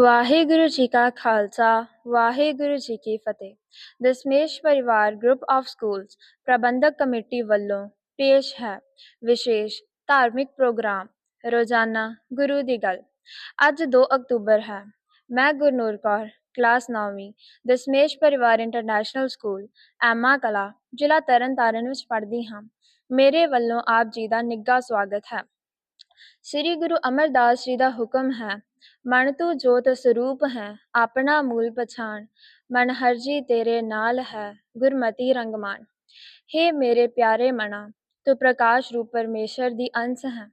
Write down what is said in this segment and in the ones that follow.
ਵਾਹਿਗੁਰੂ ਜੀ ਕਾ ਖਾਲਸਾ, ਵਾਹਿਗੁਰੂ ਜੀ ਕੀ ਫਤਿਹ। Dashmesh Parivar group of schools Parbandhak committee ਵੱਲੋਂ ਪੇਸ਼ ਹੈ ਵਿਸ਼ੇਸ਼ ਧਾਰਮਿਕ ਪ੍ਰੋਗਰਾਮ ਰੋਜ਼ਾਨਾ ਗੁਰੂ ਦੀ ਗੱਲ। ਅੱਜ 2 ਅਕਤੂਬਰ ਹੈ। ਮੈਂ ਗੁਰਨੂਰ ਕੌਰ, ਕਲਾਸ 9ਵੀਂ Dasmesh Parivar international school Emma ਕਲਾ, ਜ਼ਿਲ੍ਹਾ ਤਰਨਤਾਰਨ ਵਿੱਚ ਪੜ੍ਹਦੀ ਹਾਂ। ਮੇਰੇ ਵੱਲੋਂ ਆਪ ਜੀ ਦਾ ਨਿੱਘਾ ਸਵਾਗਤ ਹੈ। ਸ੍ਰੀ ਗੁਰੂ ਅਮਰਦਾਸ ਜੀ ਦਾ ਹੁਕਮ ਹੈ, ਮਨ ਤੂੰ ਜੋਤ ਸਰੂਪ ਹੈ, ਆਪਣਾ ਮੂਲ ਪਛਾਣ, ਮਨ ਹਰਜੀ ਤੇਰੇ ਨਾਲ ਹੈ, ਗੁਰਮਤੀ ਰੰਗਮਾਨ। हे ਮੇਰੇ ਪਿਆਰੇ ਮਨਾ, ਤੂੰ ਪ੍ਰਕਾਸ਼ ਰੂਪ ਪਰਮੇਸ਼ਰ ਦੀ ਅੰਸ਼ ਹੈ,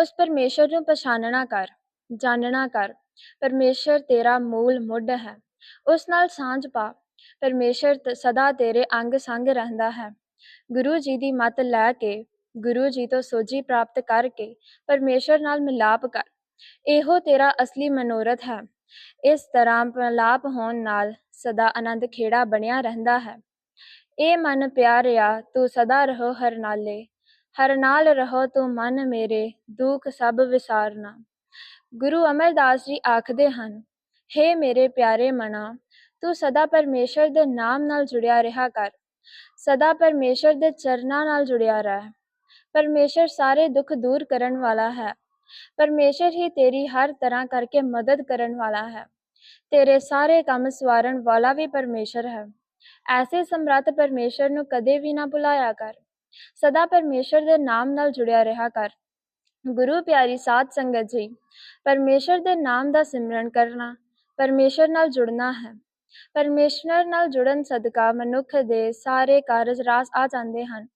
ਉਸ ਪਰਮੇਸ਼ਰ ਨੂੰ ਪਛਾਣਨਾ ਕਰ, ਜਾਣਨਾ ਕਰ, ਪਰਮੇਸ਼ਰ ਤੇਰਾ ਮੂਲ ਮੁੱਢ ਹੈ, ਉਸ ਨਾਲ ਸਾਂਝ ਪਾ, ਪਰਮੇਸ਼ਰ ਸਦਾ ਤੇਰੇ ਅੰਗ ਸੰਗ ਰਹਿੰਦਾ ਹੈ। ਗੁਰੂ ਜੀ ਦੀ ਮੱਤ ਲੈ ਕੇ ਗੁਰੂ ਜੀ ਤੋਂ ਸੋਝੀ ਪ੍ਰਾਪਤ ਕਰਕੇ ਪਰਮੇਸ਼ਰ ਨਾਲ ਮਿਲਾਪ ਕਰ। ਇਹੋ ਤੇਰਾ ਅਸਲੀ ਮਨੋਰਥ ਹੈ। ਇਸ ਤਰ੍ਹਾਂ ਮਿਲਾਪ ਹੋਣ ਨਾਲ ਸਦਾ ਆਨੰਦ ਖੇੜਾ ਬਣਿਆ ਰਹਿੰਦਾ ਹੈ। ਇਹ ਮਨ ਪਿਆਰਿਆ, ਤੂੰ ਸਦਾ ਰਹੋ ਹਰ ਨਾਲੇ। ਹਰ ਨਾਲ ਰਹੋ ਤੂੰ ਮਨ ਮੇਰੇ, ਦੁੱਖ ਸਭ ਵਿਸਾਰਨਾ। ਗੁਰੂ ਅਮਰਦਾਸ ਜੀ ਆਖਦੇ ਹਨ हे ਮੇਰੇ ਪਿਆਰੇ ਮਨਾ ਤੂੰ ਸਦਾ ਪਰਮੇਸ਼ਰ ਦੇ ਨਾਮ ਨਾਲ ਜੁੜਿਆ ਰਿਹਾ ਕਰ। ਸਦਾ ਪਰਮੇਸ਼ਰ ਦੇ ਚਰਨਾਂ ਨਾਲ ਜੁੜਿਆ ਰਹਿ। ਪਰਮੇਸ਼ਰ ਸਾਰੇ ਦੁੱਖ ਦੂਰ ਕਰਨ ਵਾਲਾ ਹੈ। ਪਰਮੇਸ਼ਰ ਹੀ ਤੇਰੀ ਹਰ ਤਰ੍ਹਾਂ ਕਰਕੇ ਮਦਦ ਕਰਨ ਵਾਲਾ ਹੈ। ਤੇਰੇ ਸਾਰੇ ਕੰਮ ਸਵਾਰਨ ਵਾਲਾ ਵੀ ਪਰਮੇਸ਼ਰ ਹੈ। ਐਸੇ ਸਮਰੱਥ ਪਰਮੇਸ਼ਰ ਨੂੰ ਕਦੇ ਵੀ ਨਾ ਭੁਲਾਇਆ ਕਰ। ਸਦਾ ਪਰਮੇਸ਼ਰ ਦੇ ਨਾਮ ਨਾਲ ਜੁੜਿਆ ਰਿਹਾ ਕਰ। ਗੁਰੂ ਪਿਆਰੀ ਸਾਧ ਸੰਗਤ ਜੀ, ਪਰਮੇਸ਼ਰ ਦੇ ਨਾਮ ਦਾ ਸਿਮਰਨ ਕਰਨਾ ਪਰਮੇਸ਼ਰ ਨਾਲ ਜੁੜਨਾ ਹੈ। ਪਰਮੇਸ਼ਰ ਨਾਲ ਜੁੜਨ ਸਦਕਾ ਮਨੁੱਖ ਦੇ ਸਾਰੇ ਕਾਰਜ ਰਾਸ ਆ ਜਾਂਦੇ ਹਨ।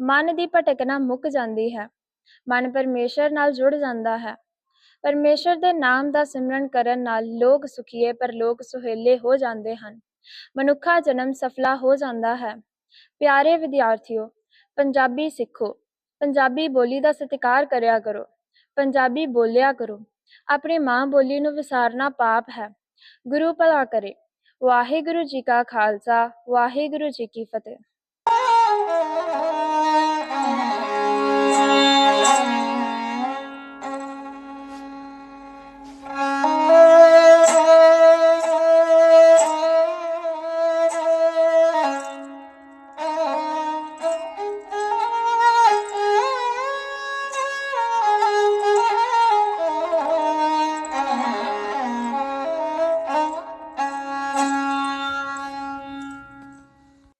ਮਨ ਦੀ ਭਟਕਣਾ ਮੁੱਕ ਜਾਂਦੀ ਹੈ। ਮਨ ਪਰਮੇਸ਼ਰ ਨਾਲ ਜੁੜ ਜਾਂਦਾ ਹੈ। ਪਰਮੇਸ਼ਰ ਦੇ ਨਾਮ ਦਾ ਸਿਮਰਨ ਕਰਨ ਨਾਲ ਲੋਕ ਸੁਖੀਏ, ਪਰ ਲੋਕ ਸੁਹੇਲੇ ਹੋ ਜਾਂਦੇ ਹਨ। ਮਨੁੱਖਾ ਜਨਮ ਸਫਲਾ ਹੋ ਜਾਂਦਾ ਹੈ। ਪਿਆਰੇ ਵਿਦਿਆਰਥੀਓ, ਪੰਜਾਬੀ ਸਿੱਖੋ। ਪੰਜਾਬੀ ਬੋਲੀ ਦਾ ਸਤਿਕਾਰ ਕਰਿਆ ਕਰੋ। ਪੰਜਾਬੀ ਬੋਲਿਆ ਕਰੋ। ਆਪਣੀ ਮਾਂ ਬੋਲੀ ਨੂੰ ਵਿਸਾਰਨਾ ਪਾਪ ਹੈ। ਗੁਰੂ ਭਲਾ ਕਰੇ। ਵਾਹਿਗੁਰੂ ਜੀ ਕਾ ਖਾਲਸਾ, ਵਾਹਿਗੁਰੂ ਜੀ ਕੀ ਫਤਿਹ। Música